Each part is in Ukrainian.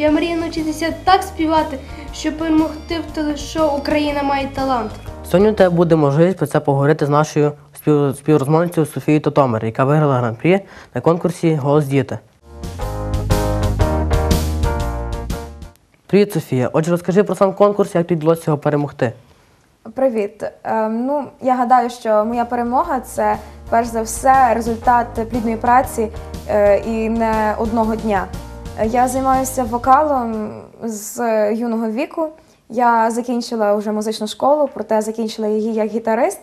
Я мрію навчитися так співати, щоб перемогти в телешоу Україна має талант. Сьогодні у тебе буде можливість про це поговорити з нашою спів... співрозмовницею Софією Тотомер, яка виграла гран-прі на конкурсі Голос діти. Привіт, Софія. Отже, розкажи про сам конкурс, як тобі вдалося його перемогти. Привіт. Ем, ну, я гадаю, що моя перемога це перш за все результат плідної праці е, і не одного дня. Я займаюся вокалом з юного віку. Я закінчила вже музичну школу, проте закінчила її як гітарист,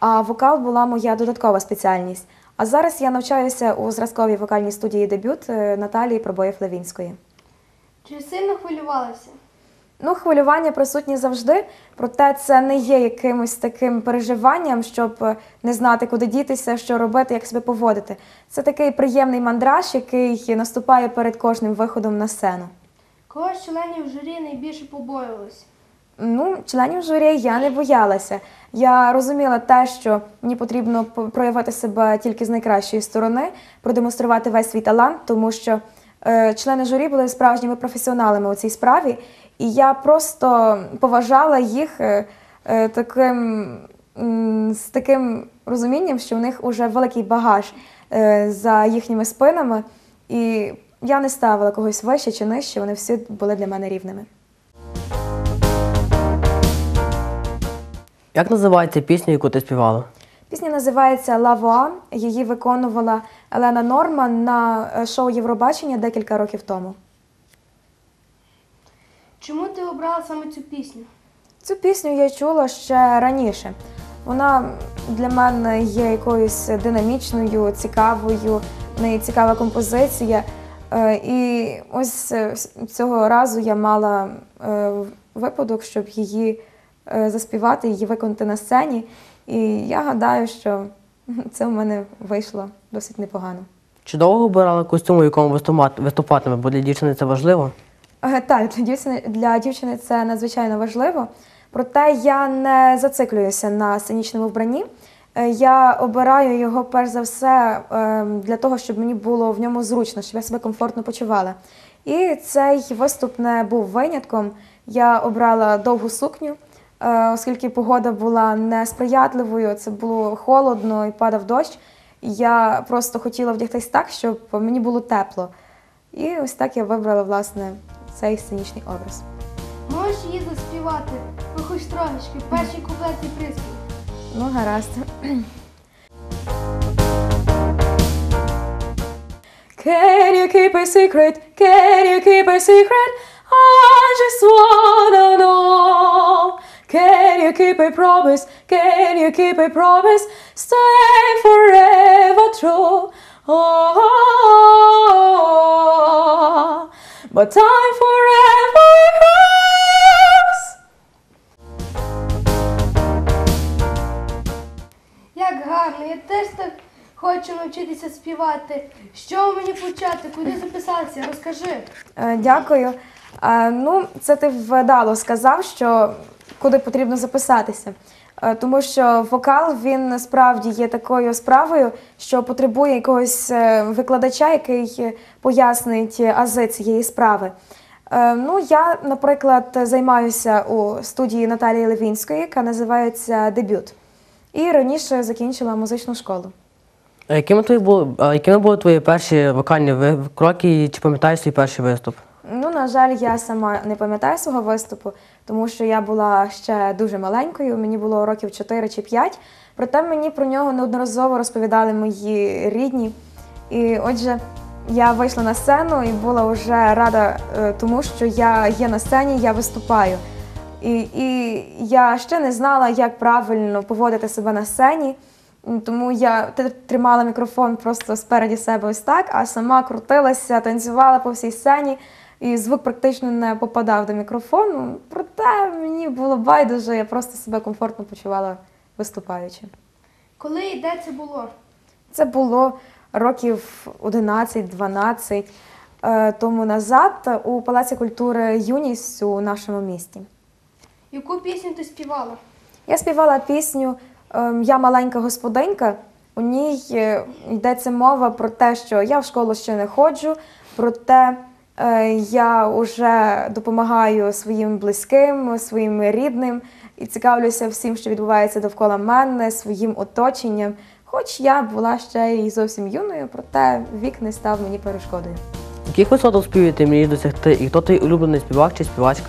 а вокал була моя додаткова спеціальність. А зараз я навчаюся у зразковій вокальній студії дебют е, Наталії Пробоєв Левінської. Чи сильно хвилювалася? Ну, хвилювання присутні завжди, проте це не є якимось таким переживанням, щоб е, не знати, куди дітися, що робити, як себе поводити. Це такий приємний мандраж, який наступає перед кожним виходом на сцену. Кого з членів журі найбільше побоювалися? Ну, членів журі я не боялася. Я розуміла те, що мені потрібно проявити себе тільки з найкращої сторони, продемонструвати весь свій талант, тому що члени журі були справжніми професіоналами у цій справі, і я просто поважала їх е, е, таким, з таким розумінням, що у них вже великий багаж е, за їхніми спинами, і я не ставила когось вище чи нижче, вони всі були для мене рівними. Як називається пісня, яку ти співала? Пісня називається Лавоа. Її виконувала Елена Норман на е, шоу Євробачення декілька років тому. Чому ти обрала саме цю пісню? Цю пісню я чула ще раніше. Вона для мене є якоюсь динамічною, цікавою, в неї цікава композиція. Е, І ось е, цього разу я мала випадок, щоб її заспівати, її виконати на сцені. І я гадаю, що це в мене вийшло досить непогано. Чи довго обирала костюм, у якому виступатиме, бо для дівчини це важливо? Е, Так, для дівчини, для дівчини це надзвичайно важливо. Проте я не зациклююся на сценічному вбранні. Е, Я обираю його перш за все е, для того, щоб мені було в ньому зручно, щоб я себе комфортно почувала. І цей виступ не був винятком. Я обрала довгу сукню, оскільки погода була несприятливою, це було холодно і падав дощ. Я просто хотіла вдягтись так, щоб мені було тепло. І ось так я вибрала власне цей сценічний образ. Можеш її заспівати? Ну хоч трошечки, перший куплет і приспів. Ну, гаразд. Can you keep a secret? Can you keep a secret? I just wanna know. Can you keep a promise? Can you keep a promise? Stay forever true. Oh, but time forever hurts. Як гарно, я теж так хочу навчитися співати. Що мені почати? Куди записатися? Розкажи. Е, Дякую. Е, Ну, це ти вдало сказав, що куди потрібно записатися. Е, Тому що вокал він насправді є такою справою, що потребує якогось е, викладача, який пояснить ази цієї справи. Е, Ну, я, наприклад, займаюся у студії Наталії Левінської, яка називається Дебют. І раніше закінчила музичну школу. А якими, твої були, якими були твої перші вокальні кроки, чи пам'ятаєш свій перший виступ? На жаль, я сама не пам'ятаю свого виступу, тому що я була ще дуже маленькою, мені було років 4 чи 5. Проте мені про нього неодноразово розповідали мої рідні. І отже, я вийшла на сцену і була вже рада е, тому, що я є на сцені, я виступаю. І, і я ще не знала, як правильно поводити себе на сцені. Тому я тримала мікрофон просто спереді себе ось так, а сама крутилася, танцювала по всій сцені, і звук практично не попадав до мікрофону. Проте мені було байдуже, я просто себе комфортно почувала виступаючи. Коли і де це було? Це було років 11-12 е, тому назад у Палаці культури Юність у нашому місті. Яку пісню ти співала? Я співала пісню ем, Я маленька господинка. У ній е, йдеться мова про те, що я в школу ще не ходжу, проте Е, Я вже допомагаю своїм близьким, своїм рідним і цікавлюся всім, що відбувається довкола мене, своїм оточенням. Хоч я була ще й зовсім юною, проте вік не став мені перешкодою. Яких висот у співі ти мрієш досягти, і хто твій улюблений співак чи співачка?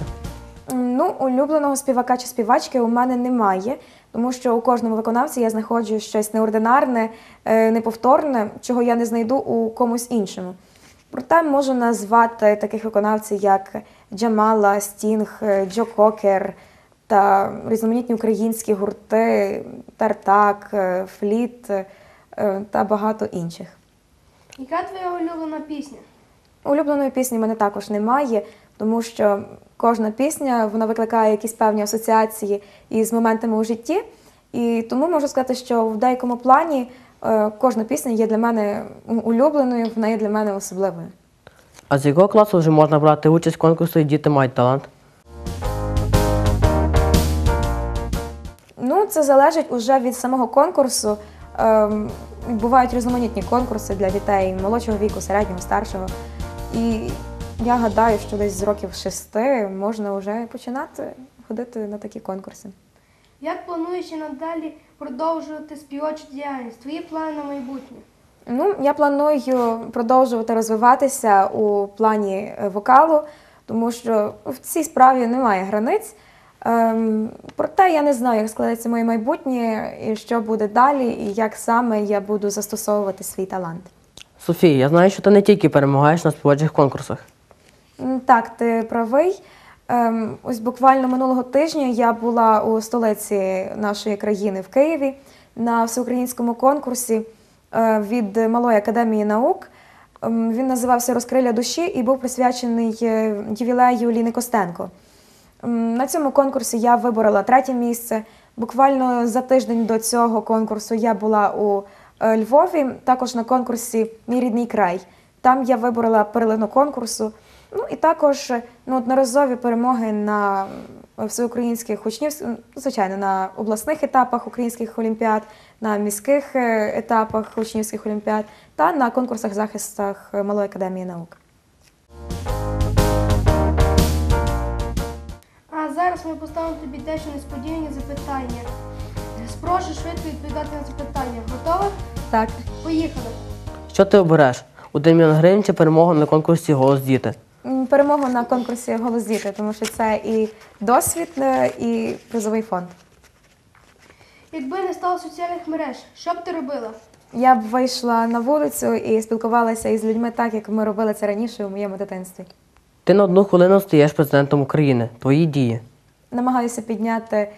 Ну, улюбленого співака чи співачки у мене немає, тому що у кожному виконавці я знаходжу щось неординарне, е, неповторне, чого я не знайду у комусь іншому. Проте можу назвати таких виконавців, як Джамала, Стінг, Джо Кокер та різноманітні українські гурти, Тартак, Фліт е, та багато інших. Яка твоя улюблена пісня? Улюбленої пісні в мене також немає, тому що кожна пісня вона викликає якісь певні асоціації із моментами у житті. І тому можу сказати, що в деякому плані кожна пісня є для мене улюбленою, вона є для мене особливою. А з якого класу вже можна брати участь в конкурсі Діти мають талант? Ну, це залежить уже від самого конкурсу. Ем, бувають різноманітні конкурси для дітей молодшого віку, середнього, старшого. І я гадаю, що десь з років шести можна вже починати ходити на такі конкурси. Як плануєш і надалі продовжувати співочу діяльність? Твої плани на майбутнє? Ну, я планую продовжувати розвиватися у плані е, вокалу, тому що в цій справі немає границь. Ем, проте я не знаю, як складеться моє майбутнє, і що буде далі, і як саме я буду застосовувати свій талант. Софія, я знаю, що ти не тільки перемагаєш на співочих конкурсах. Так, ти правий. Ем, ось буквально минулого тижня я була у столиці нашої країни в Києві на всеукраїнському конкурсі е, від Малої академії наук. Ем, Він називався Розкриля душі і був присвячений е, ювілею Ліни Костенко. М, На цьому конкурсі я виборола третє місце. Буквально за тиждень до цього конкурсу я була у е, Львові, також на конкурсі Мій рідний край. Там я виборола перлину конкурсу. Ну і також е, ну, одноразові перемоги на всеукраїнських учнів, звичайно, на обласних етапах українських олімпіад, на міських е, етапах учнівських олімпіад та на конкурсах захистах е, Малої академії наук. А зараз ми поставимо тобі дещо несподівані запитання. Спрошу швидко відповідати на запитання. Готова? Так. Поїхали. Що ти обереш? 1 мільйон гривень чи перемогу на конкурсі Голос діти? Перемогу на конкурсі Голос діти, тому що це і досвід, е, і призовий фонд. Якби не стало соціальних мереж, що б ти робила? Я б вийшла на вулицю і спілкувалася із людьми так, як ми робили це раніше у моєму дитинстві. Ти на одну хвилину стаєш президентом України. Твої дії. Намагаюся підняти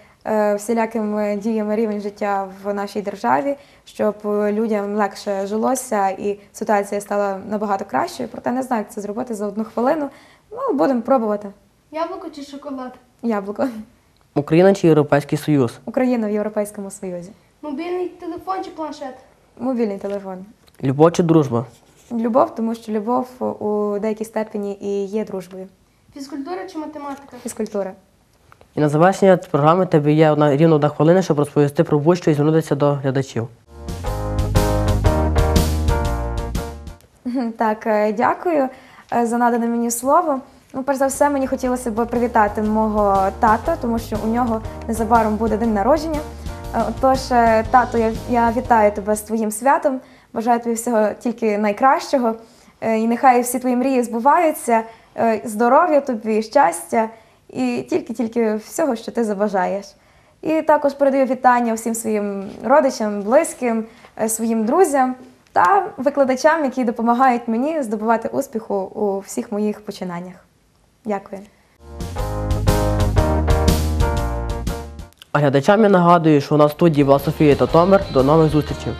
всілякими діями рівень життя в нашій державі, щоб е, людям легше жилося і ситуація стала набагато кращою. Проте не знаю, як це зробити за одну хвилину. Ну, будемо пробувати. Яблуко чи шоколад? Яблуко. Україна чи Європейський Союз? Україна в Європейському Союзі. Мобільний телефон чи планшет? Мобільний телефон. Любов чи дружба? Любов, тому що любов у деякій степені і є дружбою. Фізкультура чи математика? Фізкультура. І на завершення програми тебе є одна рівно одна хвилина, щоб розповісти про будь-що і звернутися до глядачів. Так, е, дякую е, за надане мені слово. Ну, перш за все, мені хотілося б привітати мого тата, тому що у нього незабаром буде день народження. Е, Отож, тато, я, я вітаю тебе з твоїм святом. Бажаю тобі всього тільки найкращого. І нехай всі твої мрії збуваються, здоров'я тобі, щастя і тільки-тільки всього, що ти забажаєш. І також передаю вітання всім своїм родичам, близьким, е, своїм друзям та викладачам, які допомагають мені здобувати успіху у всіх моїх починаннях. Дякую. Глядачам я нагадую, що у нас студії була Софія та Томер. До нових зустрічей.